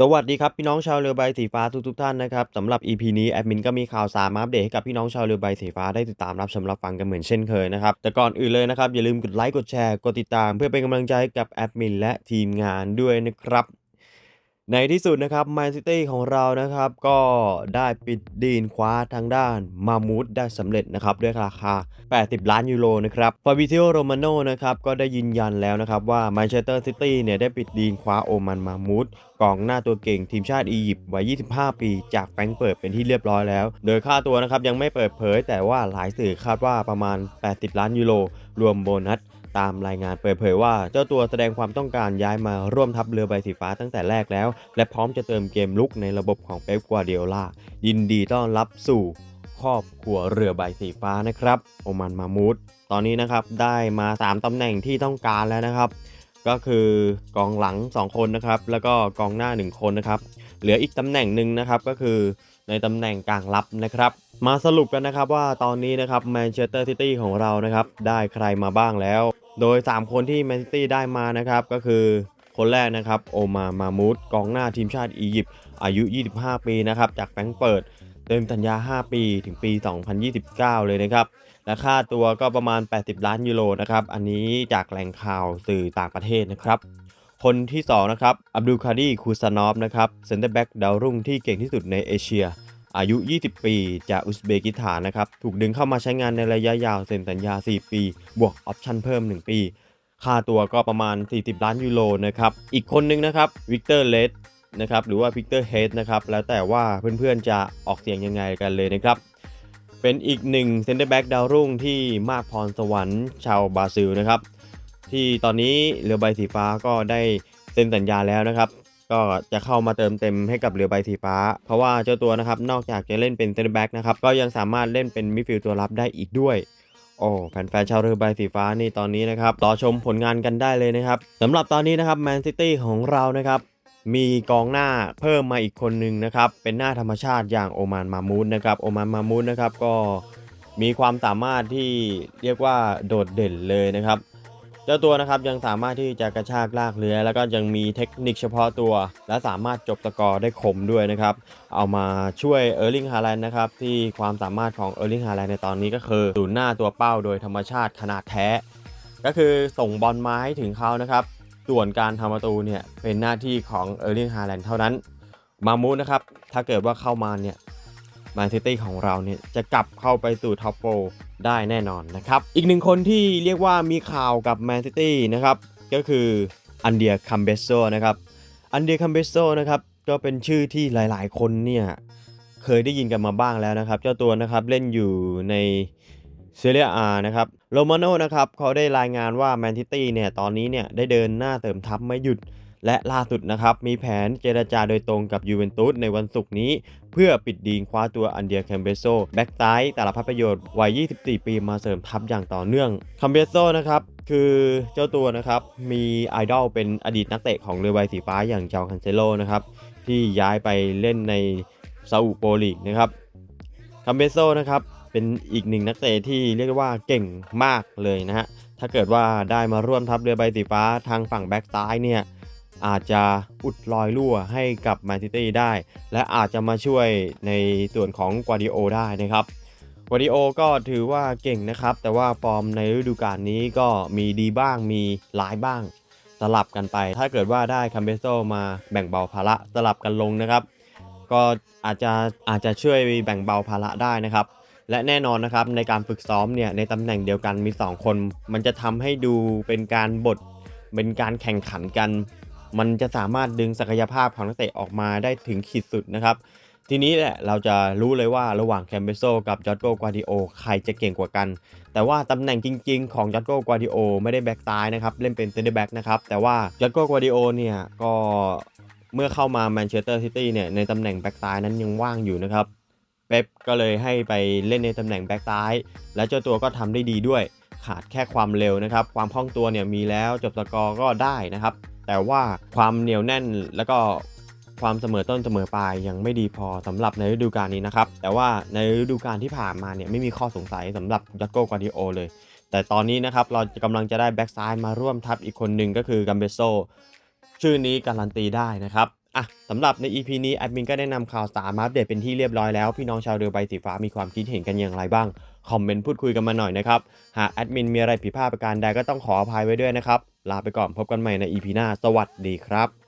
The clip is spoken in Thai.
สวัสดีครับ พี่น้องชาวเรือใบสีฟ้าทุกๆท่านนะครับสำหรับ EP นี้แอดมินก็มีข่าวสารมาอัปเดตให้กับพี่น้องชาวเรือใบสีฟ้าได้ติดตามรับชมรับฟังกันเหมือนเช่นเคยนะครับแต่ก่อนอื่นเลยนะครับอย่าลืมกดไลค์กดแชร์กดติดตาม เพื่อเป็นกำลังใจให้กับแอดมินและทีมงานด้วยนะครับ ในที่สุดนะครับแมนซิตี้ของเรานะครับ ก็ได้ปิดดีลคว้าทางด้านมามูดได้สำเร็จนะครับ ด้วยราคา 80 ล้านยูโรนะครับฟาบิเิโอโรมาโนนะครับ ก็ได้ยืนยันแล้วนะครับ ว่าแมนเชสเตอร์ซิตี้เนี่ย ได้ปิดดีลคว้าโอมันมามูดกองหน้าตัวเก่งทีมชาติอียิปต์วัย 25 ปี จากแฟรงเปิดเป็นที่เรียบร้อยแล้ว โดยค่าตัวนะครับยังไม่เปิดเผย แต่ว่าหลายสื่อคาดว่าประมาณ 80 ล้านยูโรรวมโบนัส ตามรายงานเปิดเผยว่าเจ้าตัวแสดงความต้องการย้ายมาร่วมทัพเรือใบสีฟ้าตั้งแต่แรกแล้ว และพร้อมจะเติมเกมลุกในระบบของเป๊ปกัวเดียล่ายินดีต้อนรับสู่ครอบครัวเรือใบสีฟ้านะครับ โอมันมามูดตอนนี้นะครับได้มา 3ตำแหน่งที่ต้องการแล้วนะครับ ก็คือกองหลัง 2 คนนะครับ แล้วก็กองหน้า 1 คนนะครับ เหลืออีกตำแหน่งหนึ่งนะครับก็คือในตำแหน่งกลางรับนะครับ มาสรุปกันนะครับว่าตอนนี้นะครับแมนเชสเตอร์ซิตี้ของเรานะครับ ได้ใครมาบ้างแล้ว โดย 3 คนที่แมนซิตี้ได้มานะครับก็คือคนแรกนะครับโอมามามูดกองหน้าทีมชาติอียิปต์อายุ 25 ปีนะครับจากแฟรงก์เปิดเติมสัญญา 5 ปีถึงปี 2029 เลยนะครับและค่าตัวก็ประมาณ 80 ล้านยูโรนะครับอันนี้จากแหล่งข่าวสื่อต่างประเทศนะครับคนที่2นะครับอับดุลคาดีคูซานอฟนะครับเซนเตอร์แบ็กดาวรุ่งที่เก่งที่สุดในเอเชีย อายุ 20 ปี จากอุซเบกิสถานนะครับ ถูกดึงเข้ามาใช้งานในระยะยาวเซ็นสัญญา 4 ปี บวกออปชั่นเพิ่ม 1 ปี ค่าตัวก็ประมาณ 40 ล้านยูโรนะครับ อีกคนนึงนะครับวิกเตอร์เลสนะครับหรือว่าวิกเตอร์เฮดนะครับ แล้วแต่ว่าเพื่อนๆจะออกเสียงยังไงกันเลยนะครับ เป็นอีกหนึ่งเซนเตอร์แบ็กดาวรุ่งที่มากพรสวรรค์ชาวบราซิลนะครับ ที่ตอนนี้เรือใบสีฟ้าก็ได้เซ็นสัญญาแล้วนะครับ ก็จะเข้ามาเติมเต็มให้กับเรือใบสีฟ้า เพราะว่าเจ้าตัวนะครับนอกจากจะเล่นเป็นเซนเตอร์แบ็กนะครับก็ยังสามารถเล่นเป็นมิดฟิลด์ตัวรับได้อีกด้วยโอ้แฟนๆชาวเรือใบสีฟ้านี่ตอนนี้นะครับรอชมผลงานกันได้เลยนะครับสำหรับตอนนี้นะครับแมนซิตี้ของเรานะครับมีกองหน้าเพิ่มมาอีกคนหนึ่งนะครับเป็นหน้าธรรมชาติอย่างโอมานมามูดนะครับโอมานมามูดนะครับก็มีความสามารถที่เรียกว่าโดดเด่นเลยนะครับ เจ้าตัวนะครับยังสามารถที่จะกระชากลากเรือ แล้วก็ยังมีเทคนิคเฉพาะตัว และสามารถจบสกอร์ได้คมด้วยนะครับ เอามาช่วยเออร์ลิงฮาแลนด์นะครับที่ความสามารถของเออร์ลิงฮาแลนด์ในตอนนี้ก็คือศูนย์หน้าตัวเป้าโดยธรรมชาติขนาดแท้ ก็คือส่งบอลมาให้ถึงเขานะครับส่วนการทำประตูเนี่ยเป็นหน้าที่ของเออร์ลิงฮาแลนด์เท่านั้น มามูนะครับถ้าเกิดว่าเข้ามาเนี่ย แมนซิตี้ของเราเนี่ยจะกลับเข้าไปสู่ท็อปโฟได้แน่นอนนะครับ อีกหนึ่งคนที่เรียกว่ามีข่าวกับแมนซิตี้นะครับก็คืออันเดียคัมเบโซนะครับอันเดียคัมเบโซนะครับก็เป็นชื่อที่หลายๆ คนเนี่ยเคยได้ยินกันมาบ้างแล้วนะครับ เจ้าตัวนะครับเล่นอยู่ในเซเรียอานะครับโรมาโนนะครับเขาได้รายงานว่าแมนซิตี้เนี่ยตอนนี้เนี่ยได้เดินหน้าเติมทัพไม่หยุด และล่าสุดนะครับมีแผนเจรจาโดยตรงกับยูเวนตุสในวันศุกร์นี้ เพื่อปิดดีลคว้าตัวอันเดียแคมเบโซแบ็กซ้ายแต่ละพัประโยชน์วัย 24 ปีมาเสริมทัพอย่างต่อเนื่องคัมเบโซนะครับคือเจ้าตัวนะครับมีไอดอลเป็นอดีตนักเตะของเรือใบสีฟ้าอย่างเจาคันเซโลนะครับที่ย้ายไปเล่นในซาอุโปลีกนะครับคัมเบโซนะครับเป็นอีกหนึ่งนักเตะที่เรียกว่าเก่งมากเลยนะฮะถ้าเกิดว่าได้มาร่วมทัพเรือใบสีฟ้าทางฝั่งแบ็กซ้ายเนี่ย อาจจะอุดรอยรั่วให้กับแมนซิตี้ได้ และอาจจะมาช่วยในส่วนของกวาดิโอได้นะครับกวาดิโอก็ถือว่าเก่งนะครับ แต่ว่าฟอร์มในฤดูกาลนี้ก็มีดีบ้างมีร้ายบ้าง สลับกันไป ถ้าเกิดว่าได้คัมเบโซมาแบ่งเบาภาระสลับกันลงนะครับ ก็อาจจะอาจจะช่วยแบ่งเบาภาระได้นะครับและแน่นอนนะครับในการฝึกซ้อมเนี่ยในตำแหน่งเดียวกันมี 2 คน มันจะทำให้ดูเป็นการบทเป็นการแข่งขันกัน มันจะสามารถดึงศักยภาพของนักเตะออกมาได้ถึงขีดสุดนะครับ ทีนี้แหละเราจะรู้เลยว่าระหว่างแคมเบโซกับจอร์โกกวาดิโอใครจะเก่งกว่ากัน แต่ว่าตำแหน่งจริง ๆ ของจอร์โกกวาดิโอไม่ได้แบ็กซ้ายนะครับ เล่นเป็นเซนเตอร์แบ็กนะครับ แต่ว่าจอร์โกกวาดิโอเนี่ยก็เมื่อเข้ามาแมนเชสเตอร์ซิตี้เนี่ยในตำแหน่งแบ็กซ้ายนั้นยังว่างอยู่นะครับเป๊ปก็เลยให้ไปเล่นในตำแหน่งแบ็กซ้าย และเจ้าตัวก็ทำได้ดีด้วย ขาดแค่ความเร็วนะครับ ความคล่องตัวเนี่ยมีแล้วจบสกอร์ก็ได้นะครับ แต่ว่าความเหนียวแน่นแล้วก็ความเสมอต้นเสมอปลายยังไม่ดีพอสำหรับในฤดูกาลนี้นะครับ แต่ว่าในฤดูกาลที่ผ่านมาเนี่ยไม่มีข้อสงสัยสำหรับยักโกกวาดิโอเลย แต่ตอนนี้นะครับเรากำลังจะได้แบ็กซ้ายมาร่วมทัพอีกคนหนึ่งก็คือกัมเบโซชื่อนี้การันตีได้นะครับ อะสำหรับใน EP นี้แอดมินก็ได้นำข่าวสารมาอัปเดตเป็นที่เรียบร้อยแล้ว พี่น้องชาวเรือใบสีฟ้ามีความคิดเห็นกันอย่างไรบ้าง คอมเมนต์พูดคุยกันมาหน่อยนะครับ หากแอดมินมีอะไรผิดพลาดประการใดก็ต้องขออภัยไว้ด้วยนะครับ ลาไปก่อนพบกันใหม่ใน EP หน้า สวัสดีครับ